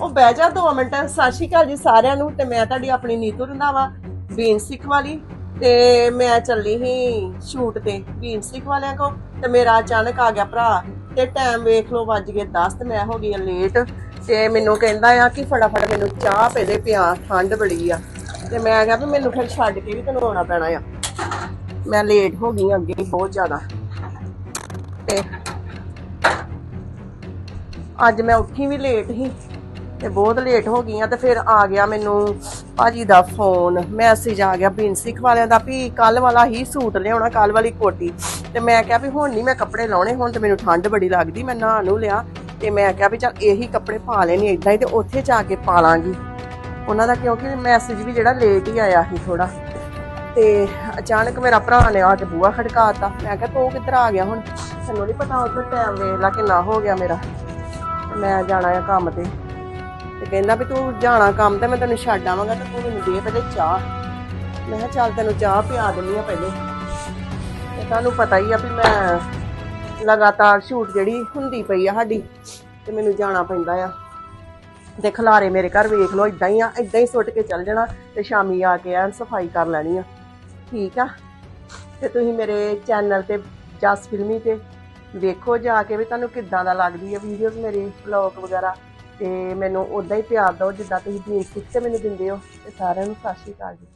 ਉਹ ਬਹਿ ਜਾ ਦੋ ਮਿੰਟ। ਸਤਿ ਸ਼੍ਰੀ ਅਕਾਲ ਜੀ ਸਾਰਿਆਂ ਨੂੰ ਤੇ ਮੈਂ ਤੁਹਾਡੀ ਆਪਣੀ ਨੀਤੂ ਰੰਧਾਵਾ, ਬੀਨ ਸਿੱਖ ਵਾਲੀ। ਤੇ ਮੈਂ ਚੱਲੀ ਸੀ ਸ਼ੂਟ ਤੇ ਬੀਨ ਸਿੱਖ ਵਾਲਿਆਂ ਕੋ ਤੇ ਮੇਰਾ ਅਚਾਨਕ ਆ ਗਿਆ ਭਰਾ ਤੇ ਟਾਈਮ ਵੇਖ ਲਓ ਵੱਜ ਗਏ 10 ਤੇ ਮੈਂ ਹੋ ਗਈ ਲੇਟ ਤੇ ਮੈਨੂੰ ਕਹਿੰਦਾ ਆ ਕਿ ਫਟਾਫਟ ਮੈਨੂੰ ਚਾਹ ਪੇ ਦੇ ਪਿਆ ਠੰਡ ਬੜੀ ਆ। ਤੇ ਮੈਂ ਕਿਹਾ ਵੀ ਮੈਨੂੰ ਫਿਰ ਛੱਡ ਕੇ ਵੀ ਤੈਨੂੰ ਆਉਣਾ ਪੈਣਾ ਆ। ਮੈਂ ਲੇਟ ਹੋ ਗਈ ਅੱਗੇ ਬਹੁਤ ਜ਼ਿਆਦਾ। ਤੇ ਅੱਜ ਮੈਂ ਉੱਠੀ ਵੀ ਲੇਟ ਸੀ। ਤੇ ਬਹੁਤ ਲੇਟ ਹੋ ਗਈ ਆ ਤੇ ਫਿਰ ਆ ਗਿਆ ਮੈਨੂੰ ਭਾਜੀ ਦਾ ਫੋਨ ਮੈਸੇਜ ਆ ਗਿਆ ਬੀਨਸਿਕ ਵਾਲਿਆਂ ਦਾ ਵੀ ਕੱਲ ਵਾਲਾ ਹੀ ਸੂਟ ਲਿਆਉਣਾ, ਕੱਲ ਵਾਲੀ ਕੋਟੀ। ਤੇ ਮੈਂ ਕਿਹਾ ਵੀ ਹੁਣ ਨਹੀਂ ਮੈਂ ਕੱਪੜੇ ਲਾਉਣੇ, ਹੁਣ ਤੇ ਮੈਨੂੰ ਠੰਡ ਬੜੀ ਲੱਗਦੀ, ਮੈਂ ਨਹਾ ਨੂੰ ਲਿਆ। ਤੇ ਮੈਂ ਕਿਹਾ ਵੀ ਚੱਲ ਇਹੀ ਕੱਪੜੇ ਪਾ ਲੈਣੀ ਇਦਾਂ ਹੀ ਤੇ ਉੱਥੇ ਜਾ ਕੇ ਪਾ ਲਾਂਗੀ। ਉਹਨਾਂ ਦਾ ਕਿਉਂਕਿ ਮੈਸੇਜ ਵੀ ਜਿਹੜਾ ਲੇਟ ਹੀ ਆਇਆ ਸੀ ਥੋੜਾ ਤੇ ਅਚਾਨਕ ਮੇਰਾ ਭਰਾ ਨੇ ਆ ਕੇ ਬੂਹਾ ਖੜਕਾਤਾ। ਮੈਂ ਕਿਹਾ ਤੂੰ ਕਿੱਧਰ ਆ ਗਿਆ ਹੁਣ? ਤੈਨੂੰ ਨਹੀਂ ਪਤਾ ਉਧਰ ਟਾਈਮ ਵੇਖ ਲਾ ਕਿੰਨਾ ਹੋ ਗਿਆ ਮੇਰਾ। ਮੈਂ ਜਾਣਾ ਆ ਕੰਮ ਤੇ। ਤੇ ਕਹਿੰਦਾ ਵੀ ਤੂੰ ਜਾਣਾ ਕੰਮ ਤੇ, ਮੈਂ ਤੈਨੂੰ ਛੱਡ ਆਵਾਂਗਾ ਤੇ ਤੂੰ ਮੈਨੂੰ ਦੇ ਪਹਿਲੇ ਚਾਹ। ਮੈਂ ਕਿਹਾ ਚੱਲ ਤੈਨੂੰ ਚਾਹ ਪਿਆ ਦਿੰਨੀ ਆ ਪਹਿਲੇ। ਤੇ ਤੁਹਾਨੂੰ ਪਤਾ ਹੀ ਆ ਵੀ ਮੈਂ ਲਗਾਤਾਰ ਸ਼ੂਟ ਜਿਹੜੀ ਹੁੰਦੀ ਪਈ ਆ ਸਾਡੀ, ਤੇ ਮੈਨੂੰ ਜਾਣਾ ਪੈਂਦਾ ਆ। ਤੇ ਖਲਾਰੇ ਮੇਰੇ ਘਰ ਵੇਖ ਲਓ ਇਦਾਂ ਹੀ ਆ ਇਦਾਂ ਹੀ ਸੁੱਟ ਕੇ ਚੱਲ ਜਾਣਾ ਤੇ ਸ਼ਾਮੀ ਆ ਕੇ ਐਨ ਸਫ਼ਾਈ ਕਰ ਲੈਣੀ ਆ। ਠੀਕ ਆ? ਤੇ ਤੁਸੀਂ ਮੇਰੇ ਚੈਨਲ ਤੇ, ਜਸ ਫਿਲਮੀ ਤੇ ਵੇਖੋ ਜਾ ਕੇ ਵੀ ਤੁਹਾਨੂੰ ਕਿੱਦਾਂ ਦਾ ਲੱਗਦੀ ਆ ਵੀਡੀਓਜ਼ ਮੇਰੇ ਵਲੌਗ ਵਗੈਰਾ। ਤੇ ਮੈਨੂੰ ਉਦਾਂ ਹੀ ਪਿਆਰ ਦਿਓ ਜਿੱਦਾਂ ਤੁਸੀਂ ਬੇਸਿਕ ਤੇ ਮੈਨੂੰ ਦਿੰਦੇ ਹੋ, ਤੇ ਸਾਰਿਆਂ ਨੂੰ ਸਤਿ ਸ਼੍ਰੀ ਅਕਾਲ ਜੀ।